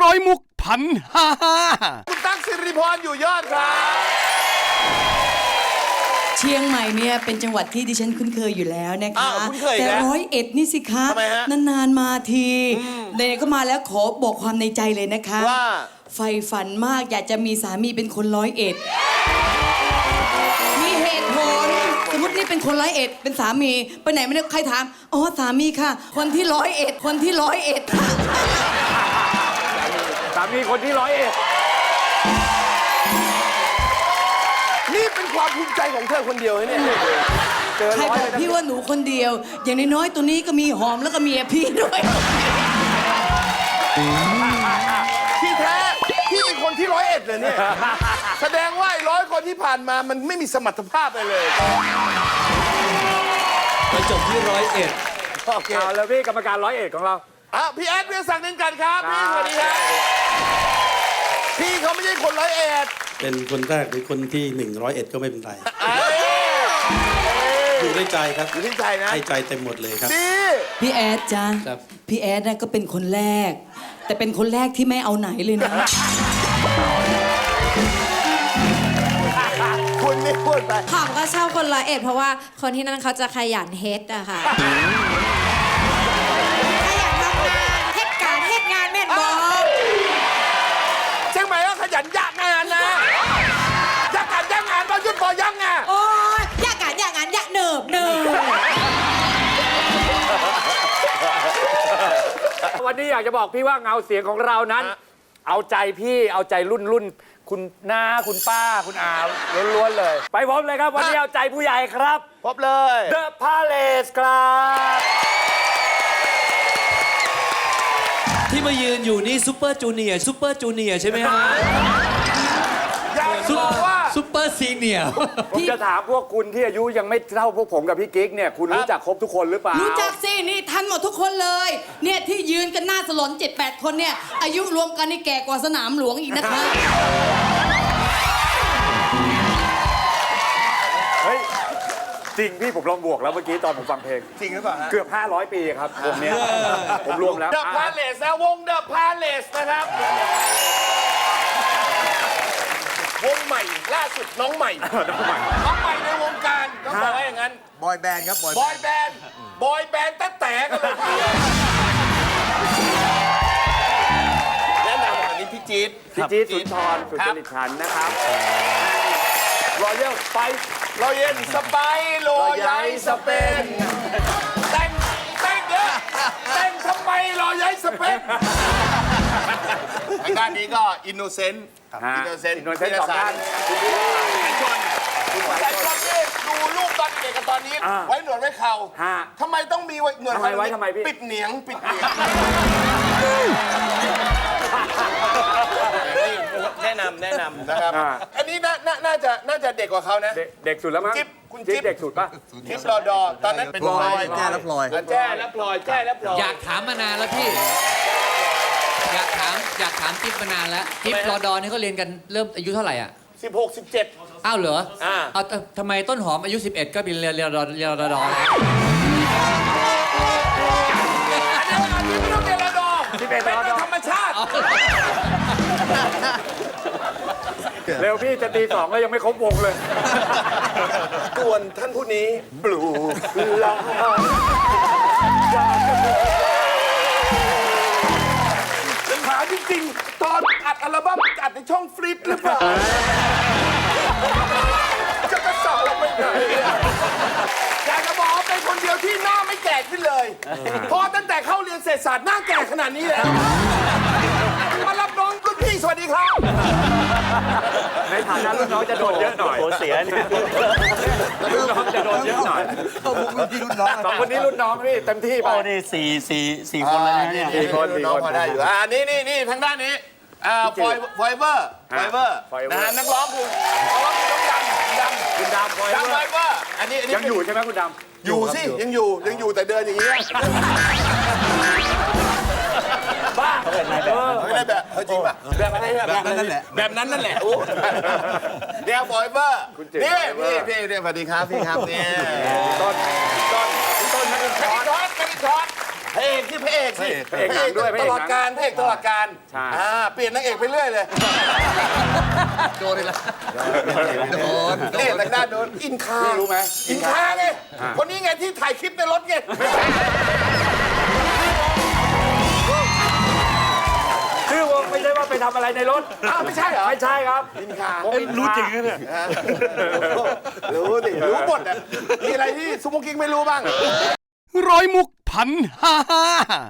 ร้อยมุกพันห้าห้าคุณตั๊กสิริพรอยู่ยอดครับเชียงใหม่เนี่ยเป็นจังหวัดที่ดิฉันคุ้นเคยอยู่แล้วนะคะ อ้าวคุ้นเคยอีกแต่แล้วร้อยเอ็ดนี่สิคะทำไมฮะนานๆมาทีไหนๆก็มาแล้วขอบอกความในใจเลยนะคะว่า ไฟฝันมากอยากจะมีสามีเป็นคนร้อยเอ็ดมีเหตุผลสมมตินี่เป็นคนร้อยเอ็ดเป็นสามีไปไหนไม่ได้ใครถามอ๋อสามีค่ะ คนที่ร้อยเอ็ดคนที่ร้อยเอ็ดค่ะสา มีคนที่ร้อยเอ็ดนี่เป็นความภูมิใจของเธอคนเดียวนะเนี่ยเจอใครร้อยบอเลกยนะพี่ว่าหนูคนเดียว อย่างน้อยๆ ตัวนี้ก็มีหอมแล้วก็เมียพี่ด้วย ที่แท้ที่เป็นคนที่ร้อยเอ็ดเลยเนี่ย แสดงว่าไอ้ร้อยคนที่ผ่านมามันไม่มีสมรรถภาพอะไรเลยไปจบที่ร้อยเอ็ด โอเคเอาแล้วพี่กรรมการร้อยเอ็ดของเรา อะพี่แอดเวียงศักดิ์นินกันครับพี่ครับสวัสดีครับ พี่เขาไม่ใช่คนร้อยเอ็ดเป็นคนแรกหรือคนที่หนึ่งร้อยเอ็ดก็ไม่เป็นไรเอ้ยอยู่ในใจครับอยู่ที่ใจนะให้ใจเต็มหมดเลยครับ นี่พี่แอดจ้ะครับ พี่แอดน่ะก็เป็นคนแรก แต่เป็นคนแรกที่ไม่เอาไหนเลยนะ คุณนี่พูดไป หอมก็ชอบคนร้อยเอ็ดเพราะว่าคนที่นั่นเขาจะขยันเฮ็ดอะค่ะ ยงใหม่ก็ขยันยากงานนะยากการยากงานตอนยุดบ่อยังไงโอ้ยอยากการอยากงานอยากเนิบเนิบวันนี้อยากจะบอกพี่ว่าเงาเสียงของเรานั้น เอาใจพี่เอาใจรุ่นรุ่นคุณน้าคุณป้าคุณอาล้วนๆเลย ไปพบเลยครับ วันนี้เอาใจผู้ใหญ่ครับ พบเลย The Palace ครับ ที่มายืนอยู่นี่ซูเปอร์จูเนียร์ซูเปอร์จูเนียร์ใช่ไหมฮะอยากจะบอกว่า ซูเปอร์ซีเนียร์ผมจะถามพวกคุณที่อายุยังไม่เท่าพวกผมกับพี่กิ๊กเนี่ยคุณรู้จักครบทุกคนหรือเปล่ารู้จักสิ นี่ทันหมดทุกคนเลย เนี่ยที่ยืนกันหน้าสลอน7-8 คนเนี่ย อายุรวมกันนี่แก่กว่าสนามหลวงอีกนะคะ จริงพี่ผมลองบวกแล้วเมื่อกี้ตอนผมฟังเพลง จริงหรือเปล่าฮะเกือบ 500 ปีครับวงเนี้ยผมรวมแล้วเดอะพาเลสนะวงเดอะพาเลสนะครับ วงใหม่ล่าสุดน้องใหม่ น้องใหม่น้องใหม่ในวงการต้องบอกว่าอย่างนั้น บอยแบนด์ครับบอยบอยแบนด์บอยแบนด์ตั้งแต่กันเลยแนะนำอันนี้พี่จี๊ดพี่จี๊ดสุนทรสุคจรับริตชันนะครับรอยัลไป เราเย็นสไปร์โลยัยสเปนแต่งแต่งเยอะแต่งทำไมโลยัยสเปนทางด้านนี้ก็อินโนเซนต์ฮะอินโนเซนต์ Innocent สองด้านคุณพี่สายชนคุณสายชนนี่ดูลูกตอนเด็กกับตอนนี้อ่าไว้หนวดไว้เข่าฮะทำไมต้องมีไว้หนวดทำไมไว้ทำไมพี่ปิดเหนียงปิดเหนียงำแนะนำนะครับ อ่า อันนี้น่าน่าน่าจะน่าจะเด็กกว่าเขานะ เด็กเด็กสุดแล้วมั้งจิ๊บคุณจิ๊บ เด็กสุดปะทิปรอดอตอนนั้นเป็นพลอยพลอยแก้และพลอย แจ้และพลอยแจ้และพลอย อยากถามมานานแล้วพี่ อยากถามอยากถามจิ๊บมานานแล้วจิ๊บรอดอนี่เขาเรียนกันเริ่มอายุเท่าไหร่อะสิบหกสิบเจ็ดอ้าวเหรออ่า เอาแต่ทำไมต้นหอมอายุ 11 ก็เป็นเรียนเรียนรอเรียนรอดอแล้ว อันนี้อันนี้ไม่ต้องเรียนรอดอที่เป็นเป็นรอโดดยอธรรมชาติ เร็วพี่จะตีสองแล้วยังไม่ครบวงเลย ส่วนท่านผู้นี้ปลูกลาถามจริงๆ ตอนอัดอัลบั้มอัดในช่องฟลิปหรือเปล่า จะกระสอบไปไหนอะอยากจะบอกว่าเป็นคนเดียวที่หน้าไม่แก่ขึ้นเลยเพราะตั้งแต่เข้าเรียนเศรษฐศาสตร์หน้าแก่ขนาดนี้แล้ว นฐานะรุ่นน้องจะโดนเยอะหน่อยโหเสียเนี่ยรุ่นน้องจะโดนเยอะหน่อยเข้ามุกรุ่นพี่รุ่นน้องสองคนนี้รุ่นน้องพี่เต็มที่ไปโอ้นี่สี่สี่สี่คนเลยนะเนี่ยสี่คนสี่น้องคนพอได้อยู่อ่านี่นี่นี่ทางด้านนี้อ่าฟอยฟอยเวอร์ฟอยเวอร์ Forever นะฮะนักร้องคือนักร้องคือน้องดำดำคุณดำพอยดำฟอยเวอร์อันนี้อันนี้ยังอยู่ใช่ไหมคุณดอยู่สิยังอยู่ยังอยู่แต่เดินอย่างนี้ ยำบ้าเออไม่ได้แบบเออจริงป่ะแบบอะไรอะแบบนั้นนั่นแหละแบบนั้นนั่นแหละโอ้เนี่ยฟอยเวอร์คุณเจ๋งนี่ Forever พี่พี่เนี่ยสวัสดีครับพี่ครับเนี่ยต้นต้นต้นนักแคช้นอนดิชอตแคนดิชอตพระเอกที่พระเอกสิพระเอกหนังด้วยพระเอกหนังตลอดการพระเอกตลอดการใช่อ่าเปลี่ยนนางเอกไปเรื่อยเลยโดนเลยละโดนพระเอกแต่งหน้าโดนอินคาพี่รู้ไหมอินคาไงคนนี้ไงที่ถ่ายคลิปในรถไง ชื่อวงไม่ใช่ว่าไปทำอะไรในรถอ้าวไม่ใช่เหรอไม่ใช่ครับอินคาวงอินคารู้จริงนะเนี่ยรู้ดิรู้หมดอะมีอะไรที่ซุปเปอร์กิ๊กไม่รู้บ้าง ร้อยมุกพันห้าห้า